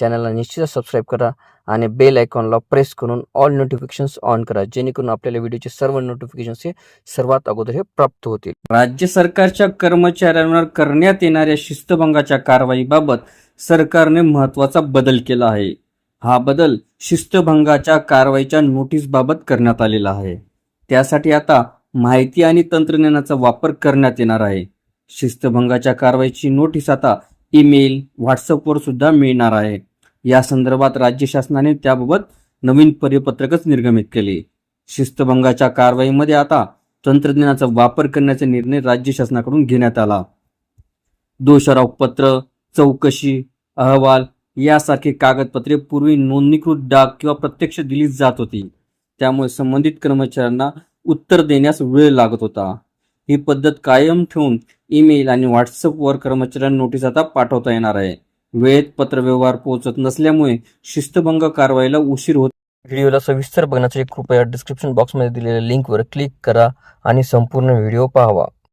चॅनलला निश्चितच सबस्क्राईब करा आणि बेल आयकॉनला प्रेस करून ऑल नोटिफिकेशन्स ऑन करा जेणेकरून आपल्याला व्हिडिओचे सर्व नोटिफिकेशन्स हे सर्वात अगोदर हे प्राप्त होतील. राज्य सरकारच्या कर्मचाऱ्यांवर करण्यात येणाऱ्या शिस्तभंगाच्या कारवाईबाबत सरकारने महत्त्वाचा बदल केला आहे. हा बदल शिस्तभंगाच्या कारवाईच्या नोटीसबाबत करण्यात आलेला आहे. त्यासाठी आता माहिती आणि तंत्रज्ञानाचा वापर करण्यात येणार आहे. शिस्तभंगाच्या कारवाईची नोटीस आता ईमेल व्हॉट्सअपवर सुद्धा मिळणार आहे. या संदर्भात राज्य शासनाने त्याबाबत नवीन परिपत्रकच निर्गमित केले. शिस्तभंगाच्या कारवाईमध्ये आता तंत्रज्ञानाचा वापर करण्याचा निर्णय राज्य शासनाकडून घेण्यात आला. दोषारोप पत्र चौकशी अहवाल यासारखी कागदपत्रे पूर्वी नोंदणीकृत डाक किंवा प्रत्यक्ष दिली जात होती. त्यामुळे संबंधित कर्मचाऱ्यांना उत्तर देण्यास वेळ लागत होता. ही पद्धत कायम ठेवून ईमेल आणि व्हॉट्सअपवर कर्मचाऱ्यांना नोटीस आता पाठवता येणार आहे. वेळेत पत्रव्यवहार पोहोचत नसल्यामुळे शिस्तभंग कारवाईला उशीर होत. व्हिडिओला सविस्तर बघण्यासाठी कृपया डिस्क्रिप्शन बॉक्समध्ये दिलेल्या लिंकवर क्लिक करा आणि संपूर्ण व्हिडिओ पाहावा.